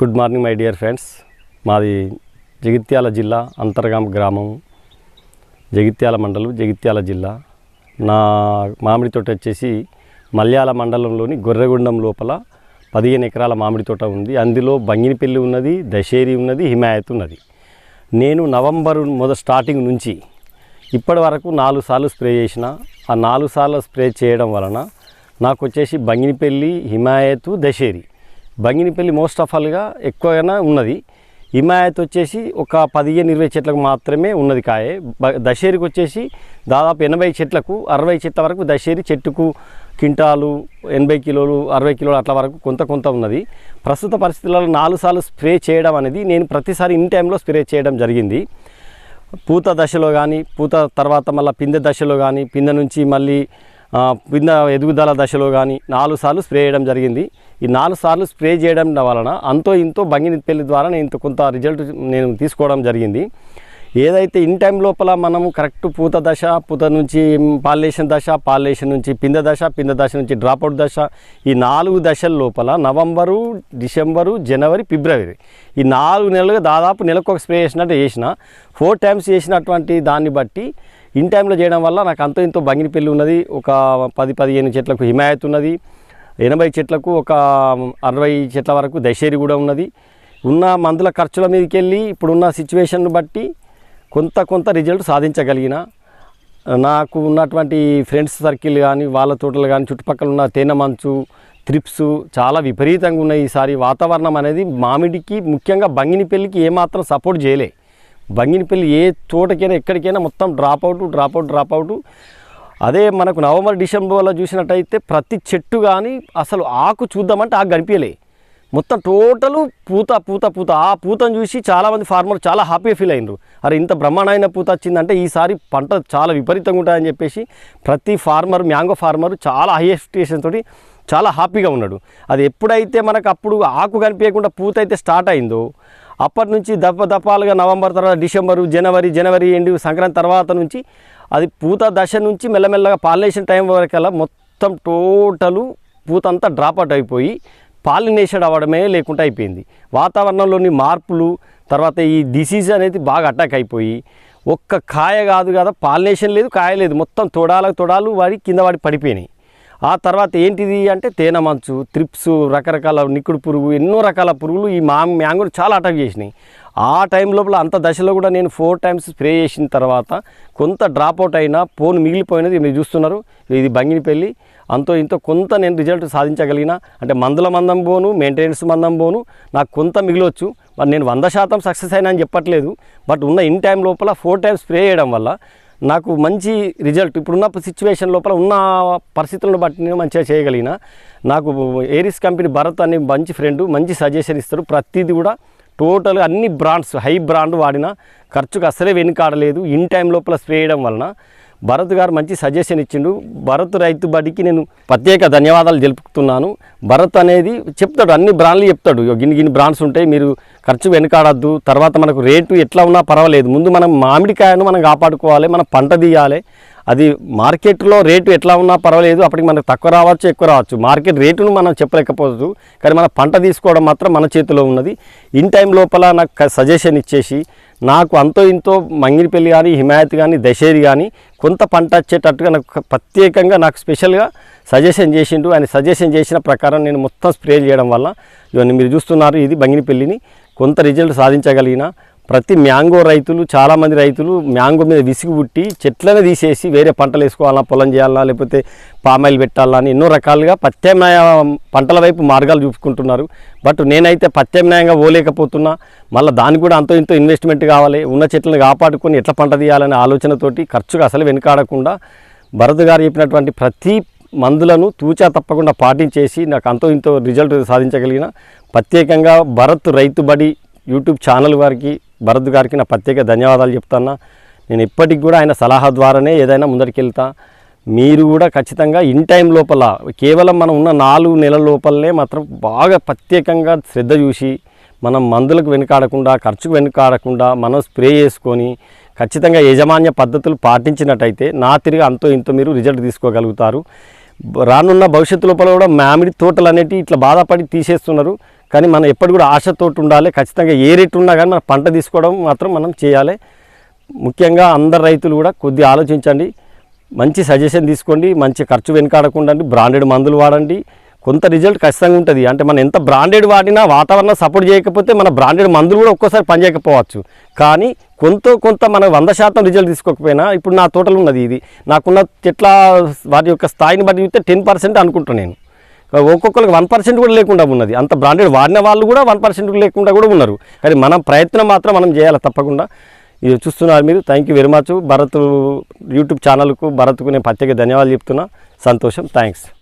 Good morning my dear friends మాది జగిత్యాల జిల్లా అంతర్గాం గ్రామం జగిత్యాల మండలం జగిత్యాల జిల్లా. నా మామిడి తోట వచ్చేసి మల్యాల మండలంలోని గొర్రెగుండం లోపల పదిహేను ఎకరాల మామిడి తోట ఉంది. అందులో బంగినిపల్లి ఉన్నది దశేరి ఉన్నది హిమాయత్ ఉన్నది. నేను నవంబర్ మొదటి స్టార్టింగ్ నుంచి ఇప్పటి వరకు నాలుగు సార్లు స్ప్రే చేసిన. ఆ నాలుగు సార్లు స్ప్రే చేయడం వలన నాకు వచ్చేసి బంగినిపల్లి హిమాయత్ దశేరి బంగినిపల్లి మోస్ట్ ఆఫ్ ఆల్గా ఎక్కువగానే ఉన్నది. హిమాయత్ వచ్చేసి ఒక పదిహేను ఇరవై చెట్లకు మాత్రమే ఉన్నది కాయ. బ- దశేరికి వచ్చేసి దాదాపు ఎనభై చెట్లకు అరవై చెట్ల వరకు దశేరి చెట్టుకు క్వింటాలు ఎనభై కిలోలు అరవై కిలోలు అట్లా వరకు కొంత కొంత ఉన్నది. ప్రస్తుత పరిస్థితులలో నాలుగు సార్లు స్ప్రే చేయడం అనేది నేను ప్రతిసారి ఇన్ టైంలో స్ప్రే చేయడం జరిగింది. పూత దశలో కానీ పూత తర్వాత మళ్ళీ పిందె దశలో కానీ పిందె నుంచి మళ్ళీ కింద ఎదుగుదల దశలో కానీ నాలుగు సార్లు స్ప్రే చేయడం జరిగింది. ఈ నాలుగు సార్లు స్ప్రే చేయడం వలన అంతో ఇంతో బంగిని పెళ్ళి ద్వారా నేను ఇంత కొంత రిజల్ట్ నేను తీసుకోవడం జరిగింది. ఏదైతే ఇన్ టైం లోపల మనము కరెక్ట్ పూత దశ పూత నుంచి పాలేషన్ దశ పాలేషన్ నుంచి పిందె దశ పిందె దశ నుంచి డ్రాప్అవుట్ దశ ఈ నాలుగు దశల లోపల నవంబరు డిసెంబరు జనవరి ఫిబ్రవరి ఈ నాలుగు నెలలుగా దాదాపు నెలకు ఒక స్ప్రే చేసినట్టు చేసిన. ఫోర్ టైమ్స్ చేసినటువంటి దాన్ని బట్టి ఇన్ టైంలో చేయడం వల్ల నాకు అంత ఇంతో బంగిని పెళ్ళి ఉన్నది. ఒక పది పదిహేను చెట్లకు హిమాయత్ ఉన్నది. ఎనభై చెట్లకు ఒక అరవై చెట్ల వరకు దశేరి కూడా ఉన్నది. ఉన్న మందుల ఖర్చుల మీదకి వెళ్ళి ఇప్పుడున్న సిచ్యువేషన్ను బట్టి కొంత కొంత రిజల్ట్ సాధించగలిగిన నాకు ఉన్నటువంటి ఫ్రెండ్స్ సర్కిల్ కానీ వాళ్ళ తోటలు కానీ చుట్టుపక్కల ఉన్న తేనె మంచు త్రిప్స్ చాలా విపరీతంగా ఉన్నాయి. ఈసారి వాతావరణం అనేది మామిడికి ముఖ్యంగా బంగినిపల్లికి ఏమాత్రం సపోర్ట్ చేయలే. బంగినపల్లి ఏ తోటకైనా ఎక్కడికైనా మొత్తం drop out drop out drop out అదే మనకు నవంబర్ డిసెంబర్లో చూసినట్టయితే ప్రతి చెట్టు కానీ అసలు ఆకు చూద్దామంటే ఆకు కనిపించలే. మొత్తం టోటల్ పూత పూత పూత. ఆ పూతను చూసి చాలామంది ఫార్మర్ చాలా హ్యాపీ ఫీల్ అయినరు. అరే ఇంత బ్రహ్మాండమైన పూత వచ్చిందంటే ఈసారి పంట చాలా విపరీతంగా ఉంటుందని చెప్పేసి ప్రతి ఫార్మర్ మ్యాంగో ఫార్మర్ చాలా హై ఎక్స్పెక్టేషన్ తోటి చాలా హ్యాపీగా ఉన్నాడు. అది ఎప్పుడైతే మనకు అప్పుడు ఆకు కనిపించకుండా పూత అయితే స్టార్ట్ అయిందో అప్పటి నుంచి దప్ప దప్పాలుగా నవంబర్ తర్వాత డిసెంబరు జనవరి జనవరి ఎండు సంక్రాంతి తర్వాత నుంచి అది పూత దశ నుంచి మెల్లమెల్లగా పాలినేషన్ టైం వరకల్లా మొత్తం టోటలు పూత అంతా డ్రాప్ అవుట్ అయిపోయి పాలినేషన్ అవ్వడమే లేకుండా అయిపోయింది. వాతావరణంలోని మార్పులు తర్వాత ఈ డిసీజ్ అనేది బాగా అటాక్ అయిపోయి ఒక్క కాయ కాదు కదా పాలినేషన్ లేదు కాయ లేదు మొత్తం తొడాలకు తొడాలు వాడి కింద వాడి పడిపోయినాయి. ఆ తర్వాత ఏంటిది అంటే తేనె మంచు త్రిప్స్ రకరకాల నిక్కుడు పురుగు ఎన్నో రకాల పురుగులు ఈ మా మ్యాంగోని చాలా అటాక్ చేసినాయి. ఆ టైం లోపల అంత దశలో కూడా నేను ఫోర్ టైమ్స్ స్ప్రే చేసిన తర్వాత కొంత డ్రాప్ అవుట్ అయినా ఫోన్ మిగిలిపోయినది మీరు చూస్తున్నారు. ఇది బంగినిపల్లి. అంతో ఇంతో కొంత నేను రిజల్ట్ సాధించగలిగిన అంటే మందుల మందం పోను మెయింటెనెన్స్ మందం పోను నాకు కొంత మిగిలొచ్చు. మరి నేను వంద శాతం సక్సెస్ అయినా అని చెప్పట్లేదు. బట్ ఉన్న ఇన్ టైం లోపల ఫోర్ టైమ్స్ స్ప్రే చేయడం వల్ల నాకు మంచి రిజల్ట్ ఇప్పుడున్న సిచ్యువేషన్ లోపల ఉన్న పరిస్థితులను బట్టి నేను మంచిగా చేయగలిగిన నాకు ఏరిస్ కంపెనీ భరత్ అనే మంచి ఫ్రెండ్ మంచి సజెషన్ ఇస్తారు. ప్రతిదీ కూడా టోటల్గా అన్ని బ్రాండ్స్ హై బ్రాండ్ వాడిన ఖర్చుకు అసలే వెనుకాడలేదు. ఇన్ టైం లోపల స్ప్రే చేయడం వలన భరత్ గారు మంచి సజెషన్ ఇచ్చిండు. భరత్ రైతు బడికి నేను ప్రత్యేక ధన్యవాదాలు తెలుపుతున్నాను. భరత్ అనేది చెప్తాడు అన్ని బ్రాండ్లు చెప్తాడు. గిన్ని గిన్ని బ్రాండ్స్ ఉంటాయి మీరు ఖర్చు వెనుకాడద్దు. తర్వాత మనకు రేటు ఎట్లా ఉన్నా పర్వాలేదు. ముందు మనం మామిడికాయను మనం కాపాడుకోవాలి మనం పంట తీయాలి. అది మార్కెట్లో రేటు ఎట్లా ఉన్నా పర్వాలేదు అప్పటికి మనకు తక్కువ రావచ్చు ఎక్కువ రావచ్చు. మార్కెట్ రేటును మనం చెప్పలేకపోవచ్చు కానీ మన పంట తీసుకోవడం మాత్రం మన చేతిలో ఉన్నది. ఇన్ టైం లోపల నాకు సజెషన్ ఇచ్చేసి నాకు అంతో ఇంతో మంగిరిపల్లి కానీ హిమాయత్ కానీ దశేరి కానీ కొంత పంట వచ్చేటట్టుగా నాకు ప్రత్యేకంగా నాకు స్పెషల్గా సజెషన్ చేసిండు. ఆయన సజెషన్ చేసిన ప్రకారం నేను మొత్తం స్ప్రే చేయడం వల్ల ఇవన్నీ మీరు చూస్తున్నారు ఇది బంగినిపల్లిని కొంత రిజల్ట్ సాధించగలిగిన ప్రతి మ్యాంగో రైతులు చాలామంది రైతులు మ్యాంగో మీద విసిగి పుట్టి చెట్లను తీసేసి వేరే పంటలు వేసుకోవాలా పొలం చేయాలా లేకపోతే పామాయిల్ పెట్టాలా అని ఎన్నో రకాలుగా ప్రత్యామ్నాయ పంటల వైపు మార్గాలు చూపుకుంటున్నారు. బట్ నేనైతే ప్రత్యామ్నాయంగా పోలేకపోతున్నా. మళ్ళీ దానికి కూడా అంతో ఇంతో ఇన్వెస్ట్మెంట్ కావాలి. ఉన్న చెట్లను కాపాడుకొని ఎట్లా పంట తీయాలనే ఆలోచనతోటి ఖర్చుగా అసలు వెనుకాడకుండా భరత్ గారు చెప్పినటువంటి ప్రతి మందులను తూచా తప్పకుండా పాటించేసి నాకు అంతో ఇంతో రిజల్ట్ సాధించగలిగిన ప్రత్యేకంగా భరత్ రైతు బడి యూట్యూబ్ ఛానల్ వారికి భరత్ గారికి నా ప్రత్యేక ధన్యవాదాలు చెప్తాను నేను ఇప్పటికి కూడా ఆయన సలహా ద్వారానే ఏదైనా ముందరికెళ్తా మీరు కూడా ఖచ్చితంగా ఇన్ టైం లోపల కేవలం మనం ఉన్న నాలుగు నెలల లోపలనే మాత్రం బాగా ప్రత్యేకంగా శ్రద్ధ చూసి మనం మందులకు వెనుకాడకుండా ఖర్చుకు వెనుకాడకుండా మనం స్ప్రే చేసుకొని ఖచ్చితంగా యాజమాన్య పద్ధతులు పాటించినట్టయితే నా తిరిగి అంతో ఇంతో మీరు రిజల్ట్ తీసుకోగలుగుతారు. రానున్న భవిష్యత్తు లోపల కూడా మామిడి తోటలు అనేటివి ఇట్లా బాధపడి తీసేస్తున్నారు. కానీ మనం ఎప్పుడు కూడా ఆశతోటి ఉండాలి. ఖచ్చితంగా ఏ రేటు ఉన్నా కానీ మనం పంట తీసుకోవడం మాత్రం మనం చేయాలి. ముఖ్యంగా అందరు రైతులు కూడా కొద్దిగా ఆలోచించండి. మంచి సజెషన్ తీసుకోండి. మంచి ఖర్చు వెనకాడకుండా బ్రాండెడ్ మందులు వాడండి. కొంత రిజల్ట్ ఖచ్చితంగా ఉంటుంది. అంటే మనం ఎంత బ్రాండెడ్ వాడినా వాతావరణం సపోర్ట్ చేయకపోతే మన బ్రాండెడ్ మందులు కూడా ఒక్కోసారి పనిచేయకపోవచ్చు కానీ కొంత కొంత మన వంద శాతం రిజల్ట్ తీసుకోకపోయినా ఇప్పుడు నా తోటలు ఉన్నది ఇది. నాకున్న చెట్ల వాటి యొక్క స్థాయిని బట్టి చూస్తే టెన్ పర్సెంట్ అనుకుంటున్నాను నేను. ఒక్కొక్కరికి వన్ పర్సెంట్ కూడా లేకుండా ఉన్నది. అంత బ్రాండెడ్ వాడిన వాళ్ళు కూడా వన్ పర్సెంట్ లేకుండా కూడా ఉన్నారు. కానీ మనం ప్రయత్నం మాత్రం మనం చేయాలి తప్పకుండా. ఇది చూస్తున్నారు మీరు. Thank you very much Bharat YouTube ఛానల్కు భరత్కు నేను ప్రత్యేక ధన్యవాదాలు చెప్తున్నా. సంతోషం. థ్యాంక్స్